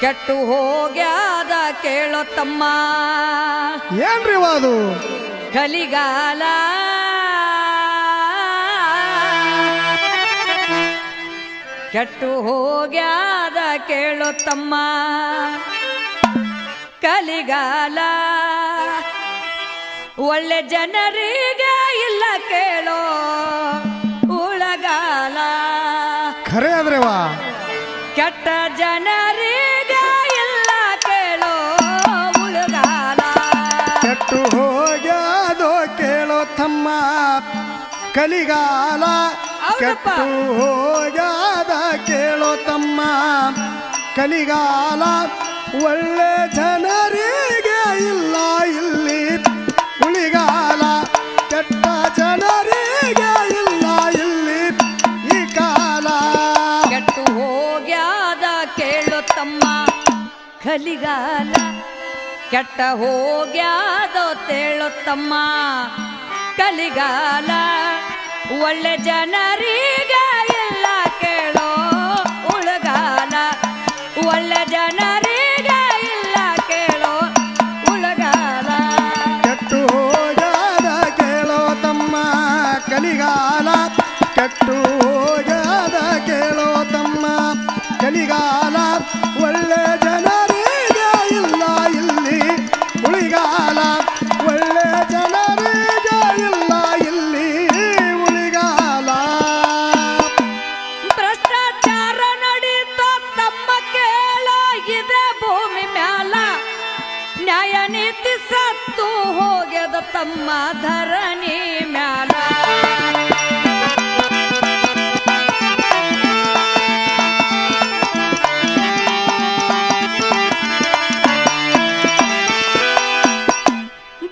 ಕೆಟ್ಟು ಹೋಗ್ಯಾದ ಕೇಳೋ ತಮ್ಮ ಏನ್ರಿ ಅದು ಕಲಿಗಾಲ ಕೆಟ್ಟು ಹೋಗ್ಯಾದ ಕೇಳೋ ತಮ್ಮ ಕಲಿಗಾಲ ಒಳ್ಳೆ ಜನರಿಗೆ ಇಲ್ಲ ಕೇಳೋ ಉಳಗಾಲ. ಖರೆ ಆದ್ರೆವಾ ಕೆಟ್ಟ ಜನರಿಗೆ ಇಲ್ಲ ಕೇಳೋ ಉಳಗಾಲ. ಕೆಟ್ಟು ಹೋಗ್ಯಾದೋ ಕೇಳೋ ತಮ್ಮ ಕಲಿಗಾಲ. ಕೆಟ್ಟು ಹೋಗ್ಯಾದ ಕೇಳೋ ತಮ್ಮ ಕಲಿಗಾಲ. ಒಳ್ಳೆ ಜನರಿಗೆ ಇಲ್ಲ ಇಲ್ಲಿ ಕಲಿಗಾಲ ಕೆಟ್ಟ ಹೋಗ್ಯಾದೋ ತೇಳೋ ತಮ್ಮ. ಕಲಿಗಾಲ ಒಳ್ಳೆ ಜನರಿಗೆ ಎಲ್ಲ ಕೇಳೋ ಉಳಗಾಲ. ಒಳ್ಳೆ ಜನರಿಗೆ ಇಲ್ಲ ಕೇಳೋ ಉಳಗಾಲ. ಕೆಟ್ಟು ಹೋಗ್ಯಾದ ಕೇಳೋ ತಮ್ಮ. ಕಲಿಗಾಲ ಕೆಟ್ಟು ಹೋಗ್ಯಾದ ಕೇಳೋ ತಮ್ಮ. ಕಲಿಗಾಲ ಒಳ್ಳೆ ಭೂಮಿ ಮ್ಯಾಲ ನ್ಯಾಯ ನೀತಿ ಸತ್ತು ಹೋಗ್ಯದ ತಮ್ಮ ಧರಣಿ ಮ್ಯಾಲ.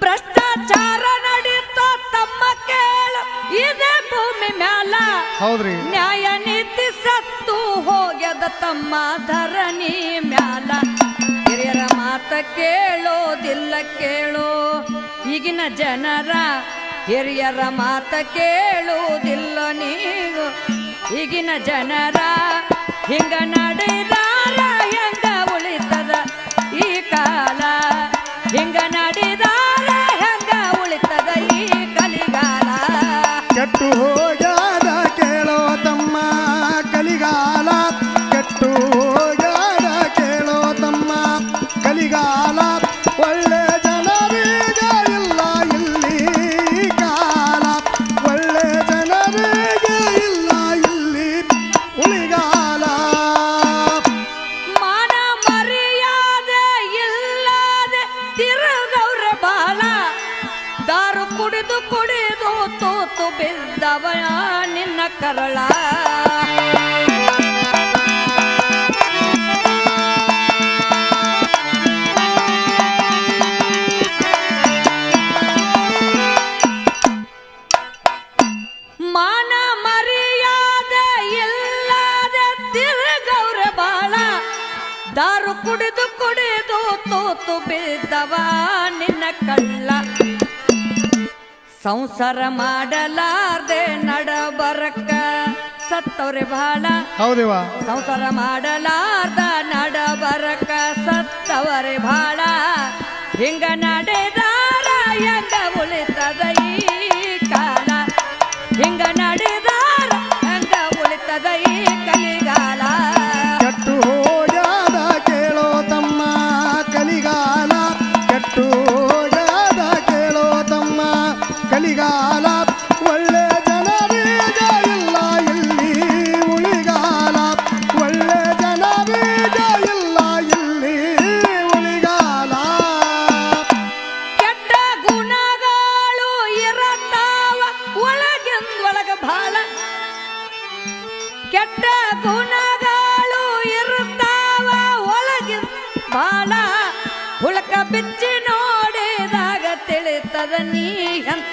ಭ್ರಷ್ಟಾಚಾರ ನಡೀತೋ ತಮ್ಮ ಕೇಳೋ ಇದೆ ಭೂಮಿ ಮ್ಯಾಲ ಹೌದ್ರಿ. ನ್ಯಾಯ ನೀತಿ ಸತ್ತು ಹೋಗ್ಯದ ತಮ್ಮ ಧರಣಿ ಮ್ಯಾಲ. ಮಾತ ಕೇಳೋದಿಲ್ಲ ಕೇಳೋ. ಈಗಿನ ಜನರ ಹಿರಿಯರ ಮಾತ ಕೇಳೋದಿಲ್ಲ ನೀವು. ಈಗಿನ ಜನರ ಹಿಂಗ ನಡೆದಾರ ತೂತು ಬಿದ್ದವ ನಿನ್ನ ಕರಳ ಮಾನ ಮರ್ಯಾದೆ ಇಲ್ಲದೆ ತಿರುಗವ್ರ ಬಾಳ ದಾರು ಕುಡಿದು ಕುಡಿದು ತೂತು ಬಿದ್ದವ ನಿನ್ನ ಕಳ್ಳ ಸಂಸಾರ ಮಾಡಲಾರ್ದೆ ನಡಬರಕ್ಕ ಸತ್ತವ್ರೆ ಬಹಳ ಹೌದೇವ ಸಂಸಾರ ಮಾಡಲಾರ್ದ ನಡಬರಕ ಸತ್ತವರೆ ಬಹಳ ಹಿಂಗ ನಡೆದಾರ ಹೆಂಗ ಉಳಿತದ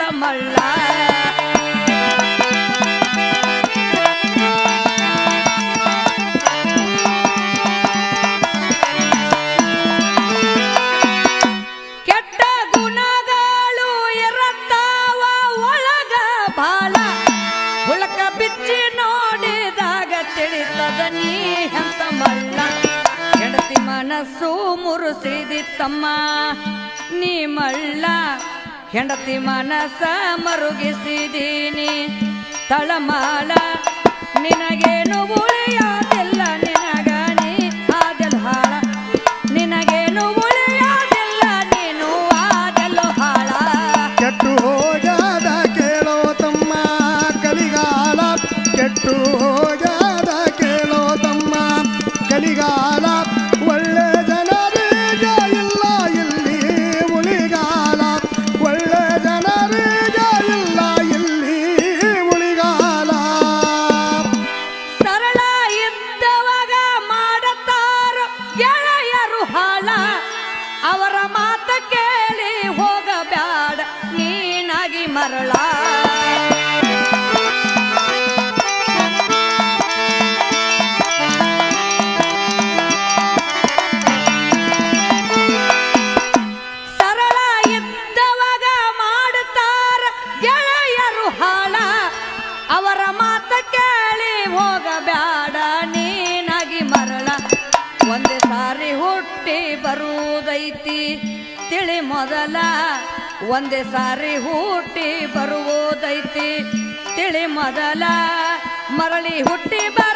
ಅಂತ ಮಳ್ಳ ಕೆಟ್ಟ ಗುಣಗಳು ಇರುತ್ತಾವ ಒಳಗ ಬಾಲ. ಹುಳಕ ಬಿಚ್ಚಿ ನೋಡಿದಾಗ ತಿಳಿತದ ನೀ ಅಂತ ಮಳ್ಳ ಹೆಂಡತಿ ಮನ ಮನಸ್ಸು ಮುರುಸಿದಿತ್ತಮ್ಮ ನೀ ಮಳ್ಳ ಹೆಂಡತಿ ಮನಸ ಮರುಗಿಸಿದೀನಿ. ತಳಮಾಲ, ನಿನಗೇನು ಉಳಿಯಾದಿಲ್ಲ ನಿನಗಾನಿ. ಆದೆಲ್ ಹಾಳ, ನಿನಗೇನು ಉಳಿಯಾದಿಲ್ಲ ನೀನು. ಆದಲು ಹಾಳ. ಕೆಟ್ಟು ಹೋಗದ ಕೇಳೋ ತಮ್ಮ ಕಲಿಗಾಲ. ಕೆಟ್ಟು ಹೋಗದ ಕೇಳೋ ತಮ್ಮ ಕಲಿಗಾಲ. ಮರಳ ಸರಳ ಇದ್ದವಾಗ ಮಾಡುತ್ತಾರ ಗೆಳೆಯರು ಹಾಳ. ಅವರ ಮಾತ ಕೇಳಿ ಹೋಗಬ್ಯಾಡ ನೀನಾಗಿ ಮರಳ. ಒಂದೇ ಸಾರಿ ಹುಟ್ಟಿ ಬರುವುದೈತಿ, ತಿಳಿ ಮೊದಲ ಒಂದೇ ಸಾರಿ ಹುಟ್ಟಿ ಬರುವುದೈತಿ. ತಿಳಿ ಮೊದಲ ಮರಳಿ ಹುಟ್ಟಿ ಬರಲಕ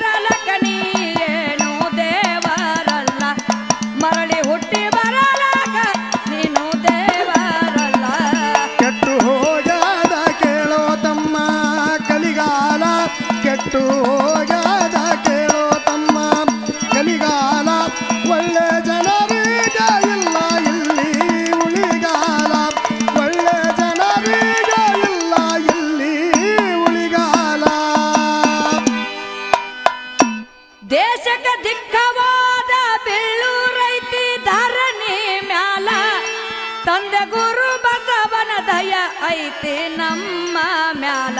ತಂದೆ ಗುರು ಬಸವನ ದಯ ಐತಿ ನಮ್ಮ ಮ್ಯಾಲ.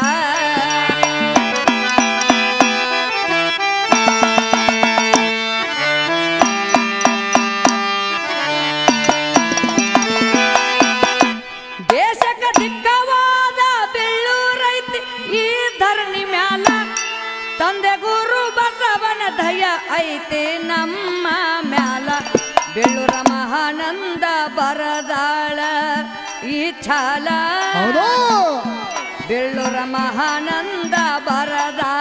ದೇಶಕ ದಿಕ್ಕವಾದ ಬೆಳ್ಳೂರೈತಿ ಈ ಧರಣಿ ಮ್ಯಾಲ. ತಂದೆ ಗುರು ಬಸವನ ದಯ ಐತೆ ನಮ್ಮ ಮ್ಯಾಲ. ಬೆಳ್ಳೂರ ಮಹಾನಂದ ಬರದಾಳ ಈ ಛಾಲ ಬೆಳ್ಳೂರ ಮಹಾನಂದ ಬರದಾಳ.